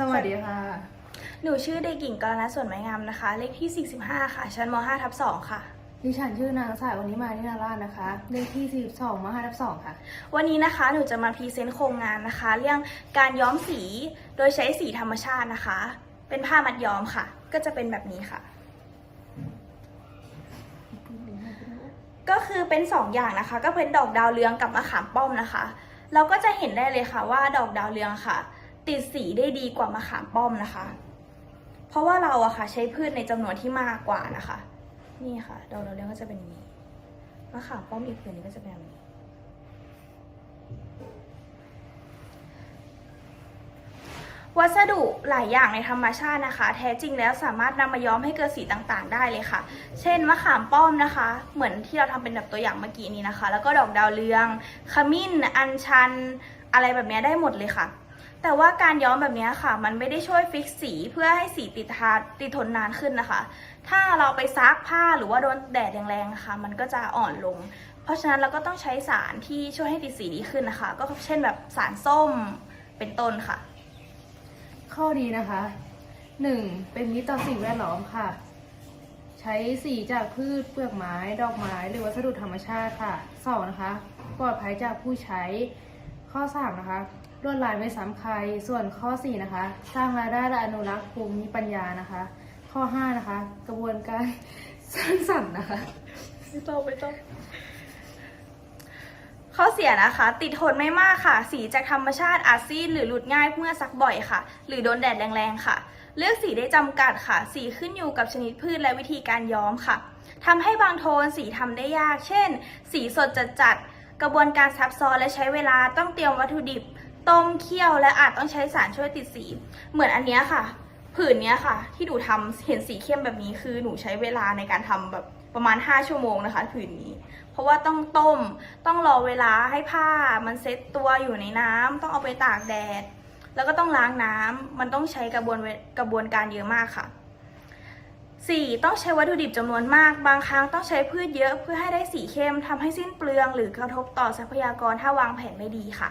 สวัสดีค่ะ หนูชื่อเด็กหญิงกรณส่วนไม้งามนะคะ เลขที่ 45 ค่ะ ชั้นม 5 ทับ2ค่ะ ดิฉันชื่อนางสายวันนี้มานินาราชนะคะ เลขที่ 42มห้าทับ2ค่ะ วันนี้นะคะ หนูจะมาพรีเซนต์โครงงานนะคะ เรื่องการย้อมสี โดยใช้สีธรรมชาตินะคะ เป็นผ้ามัดย้อมค่ะ ก็จะเป็นแบบนี้ค่ะ ก็คือเป็น 2 อย่างนะคะ ก็เป็นดอกดาวเรืองกับมะขามป้อมนะคะ เราก็จะเห็นได้เลยค่ะว่าดอกดาวเรืองค่ะ ติดสีได้ดีกว่ามะขามป้อมนะคะ เพราะว่าเราอะค่ะ ใช้พืชในจำนวนที่มากกว่านะคะ นี่ค่ะดอกดาวเรืองก็จะเป็นนี้มะขามป้อมอีกผืนนี้ก็จะเป็นแบบนี้วัสดุหลายอย่างในธรรมชาตินะคะ แท้จริงแล้วสามารถนำมาย้อมให้เกิดสีต่างๆ ได้เลยค่ะ เช่นมะขามป้อมนะคะ เหมือนที่เราทำเป็นแบบตัวอย่างเมื่อกี้นี้นะคะ แล้วก็ดอกดาวเรือง ขมิ้น อัญชัน อะไรแบบนี้ได้หมดเลยค่ะ แต่ว่าการย้อมแบบนี้ค่ะ มันไม่ได้ช่วยฟิกสีเพื่อให้สีติดทาติดทนนานขึ้นนะคะ ถ้าเราไปซักผ้าหรือว่าโดนแดดแรงๆนะคะมันก็จะอ่อนลง เพราะฉะนั้นเราก็ต้องใช้สารที่ช่วยให้ติดสีดีขึ้นนะคะ ก็เช่นแบบสารส้มเป็นต้นค่ะ ข้อดีนะคะ 1. เป็นมิตรต่อสิ่งแวดล้อมค่ะ ใช้สีจากพืชเปลือกไม้ ดอกไม้ หรือวัสดุธรรมชาติค่ะ 2. นะคะ ปลอดภัยจากผู้ใช้ข้อ3นะคะ ลวดลายไม่ซ้ำใครส่วนข้อ 4 นะคะ สร้างรายได้และอนุรักษ์ภูมิปัญญานะคะ ข้อ 5 นะคะ กระบวนการสร้างสรรค์นะคะไม่ต้องไม่ต้องข้อเสียนะคะ ติดทนไม่มากค่ะ สีจากธรรมชาติอาจซีดหรือหลุดง่ายเมื่อซักบ่อยค่ะ หรือโดนแดดแรงๆค่ะ เลือกสีได้จำกัดค่ะ สีขึ้นอยู่กับชนิดพืชและวิธีการย้อมค่ะทำให้บางโทนสีทำได้ยาก เช่น สีสดจัดๆกระบวนการซับซ้อนและใช้เวลาต้องเตรียมวัตถุดิบ ต้มเคี่ยวและอาจต้องใช้สารช่วยติดสี เหมือนอันเนี้ยค่ะ ผืนเนี้ยค่ะ ที่หนูทำเห็นสีเข้มแบบนี้ คือหนูใช้เวลาในการทำแบบประมาณ 5 ชั่วโมงนะคะ ผืนนี้ เพราะว่าต้องต้มต้องรอเวลาให้ผ้า มันเซ็ตตัวอยู่ในน้ำต้องเอาไปตากแดด แล้วก็ต้องล้างน้ำมันต้องใช้กระบวนกระบวนการเยอะมากค่ะ 4. ต้องใช้วัตถุดิบจำนวนมาก บางครั้งต้องใช้พืชเยอะเพื่อให้ได้สีเข้มทำให้สิ้นเปลือง หรือกระทบต่อทรัพยากรถ้าวางแผนไม่ดีค่ะ